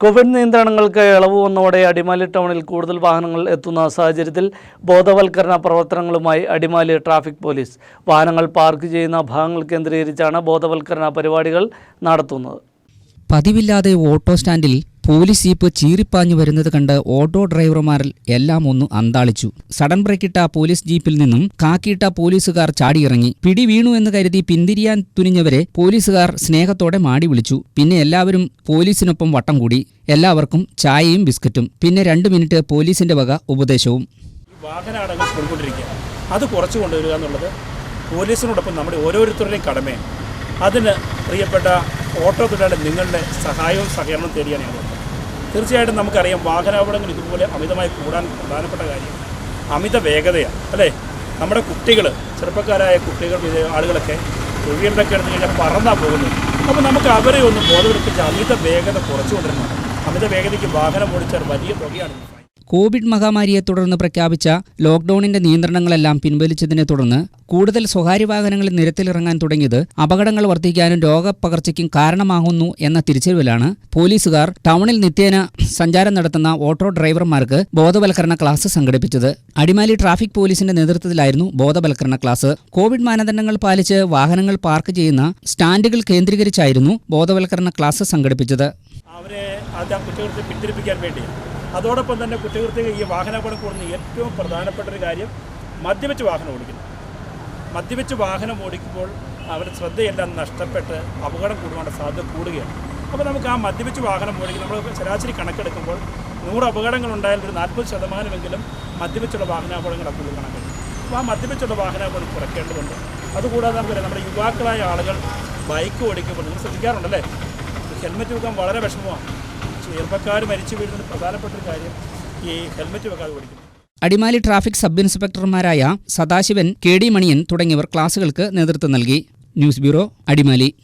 Covid നിയന്ത്രണങ്ങൾക്ക് ഇളവ് വന്നതോടെ അടിമാലി ടൗണിൽ കൂടുതൽ വാഹനങ്ങൾ എത്തുന്ന സാഹചര്യത്തിൽ ബോധവൽക്കരണ പ്രവർത്തനങ്ങളുമായി അടിമാലി ട്രാഫിക് പോലീസ് വാഹനങ്ങൾ പാർക്ക് ചെയ്യുന്ന ഭാഗങ്ങൾ കേന്ദ്രീകരിച്ചാണ് ബോധവൽക്കരണ പരിപാടികൾ നടത്തുന്നത്. പതിവില്ലാതെ ഓട്ടോ സ്റ്റാൻഡിൽ പോലീസ് ജീപ്പ് ചീറിപ്പാഞ്ഞു വരുന്നത് കണ്ട് ഓട്ടോ ഡ്രൈവർമാരിൽ എല്ലാം ഒന്ന് അന്താളിച്ചു. സഡൻ ബ്രേക്കിട്ട പോലീസ് ജീപ്പിൽ നിന്നും കാക്കിയിട്ട പോലീസുകാർ ചാടിയിറങ്ങി. പിടി വീണു എന്ന് കരുതി പിന്തിരിയാൻ തുനിഞ്ഞവരെ പോലീസുകാർ സ്നേഹത്തോടെ മാടി വിളിച്ചു. പിന്നെ എല്ലാവരും പോലീസിനൊപ്പം വട്ടം കൂടി. എല്ലാവർക്കും ചായയും ബിസ്ക്കറ്റും. പിന്നെ രണ്ട് മിനിറ്റ് പോലീസിന്റെ വക ഉപദേശവും. അത് കുറച്ച് കൊണ്ടുവരിക എന്നുള്ളത് പോലീസിനോടൊപ്പം നമ്മുടെ ഓരോരുത്തരുടെയും കടമയാണ്. അതിന് പ്രിയപ്പെട്ട ഓട്ടോ തൊഴിലാളി നിങ്ങളുടെ സഹായവും സഹകരണവും തേടിയാണ് ഞാൻ തീർച്ചയായിട്ടും നമുക്കറിയാം വാഹനാപകടങ്ങൾ ഇതുപോലെ അമിതമായി കൂടാൻ പ്രധാനപ്പെട്ട കാര്യം അമിത വേഗതയാണ് അല്ലേ? നമ്മുടെ കുട്ടികൾ ചെറുപ്പക്കാരായ കുട്ടികൾ ആളുകളൊക്കെ തൊഴിലൊക്കെ എടുത്തു കഴിഞ്ഞാൽ പറന്നാ പോകുന്നത്. അപ്പോൾ നമുക്ക് അവരെ ഒന്ന് ബോധവൽപ്പിച്ച് അമിത വേഗത കുറച്ചുകൊണ്ടിരുന്നു അമിത വേഗതയ്ക്ക് വാഹനം ഓടിച്ചാൽ വലിയ തുകയാണ്. കോവിഡ് മഹാമാരിയെ തുടർന്ന് പ്രഖ്യാപിച്ച ലോക്ഡൌണിന്റെ നിയന്ത്രണങ്ങളെല്ലാം പിൻവലിച്ചതിനെ തുടർന്ന് കൂടുതൽ സ്വകാര്യ വാഹനങ്ങൾ നിരത്തിലിറങ്ങാൻ തുടങ്ങിയത് അപകടങ്ങൾ വർദ്ധിക്കാനും രോഗപകർച്ചയ്ക്കും കാരണമാകുന്നു എന്ന തിരിച്ചറിവിലാണ് പോലീസുകാർ ടൗണിൽ നിത്യേന സഞ്ചാരം നടത്തുന്ന ഓട്ടോ ഡ്രൈവർമാർക്ക് ബോധവൽക്കരണ ക്ലാസ് സംഘടിപ്പിച്ചത്. അടിമാലി ട്രാഫിക് പോലീസിന്റെ നേതൃത്വത്തിലായിരുന്നു ബോധവൽക്കരണ ക്ലാസ്. കോവിഡ് മാനദണ്ഡങ്ങൾ പാലിച്ച് വാഹനങ്ങൾ പാർക്ക് ചെയ്യുന്ന സ്റ്റാൻഡുകൾ കേന്ദ്രീകരിച്ചായിരുന്നു ബോധവൽക്കരണ ക്ലാസ് സംഘടിപ്പിച്ചത്. അവരെ വേണ്ടി അതോടൊപ്പം തന്നെ കുറ്റകൃത്യം ഈ വാഹനാപകടം കൂടുന്ന ഏറ്റവും പ്രധാനപ്പെട്ട ഒരു കാര്യം മദ്യപിച്ച് വാഹനം ഓടിക്കുന്നു. മദ്യപിച്ച് വാഹനം ഓടിക്കുമ്പോൾ അവർ ശ്രദ്ധയെല്ലാം നഷ്ടപ്പെട്ട് അപകടം കൂടുവാനുള്ള സാധ്യത കൂടുകയാണ്. അപ്പോൾ നമുക്ക് ആ മദ്യപിച്ച് വാഹനം ഓടിക്കും നമ്മൾ ശരാശരി കണക്കെടുക്കുമ്പോൾ നൂറ് അപകടങ്ങൾ ഉണ്ടായാൽ ഒരു നാൽപ്പത് ശതമാനമെങ്കിലും മദ്യപിച്ചുള്ള വാഹനാപകടങ്ങളാണ് കൂടുതൽ കണക്കെടുക്കും അപ്പോൾ ആ മദ്യപിച്ചുള്ള വാഹനാപകടം കുറയ്ക്കേണ്ടതുണ്ട്. അതുകൂടാതെ നമുക്കറിയാം നമ്മുടെ യുവാക്കളായ ആളുകൾ ബൈക്ക് ഓടിക്കുമ്പോൾ നിങ്ങൾ ശ്രദ്ധിക്കാറുണ്ടല്ലേ? ഹെൽമെറ്റ് വെക്കാൻ വളരെ വിഷമമാണ്. ചെറുപ്പക്കാർ മരിച്ചു വീഴുന്നതിന് പ്രധാനപ്പെട്ട ഒരു കാര്യം ഈ ഹെൽമെറ്റ് വെക്കാതെ ഓടിക്കുന്നു. അടിമാലി ട്രാഫിക് സബ് ഇൻസ്പെക്ടർമാരായ സദാശിവൻ കെ ഡി മണിയൻ തുടങ്ങിയവർ ക്ലാസുകൾക്ക് നേതൃത്വം നൽകി. News bureau Adimali.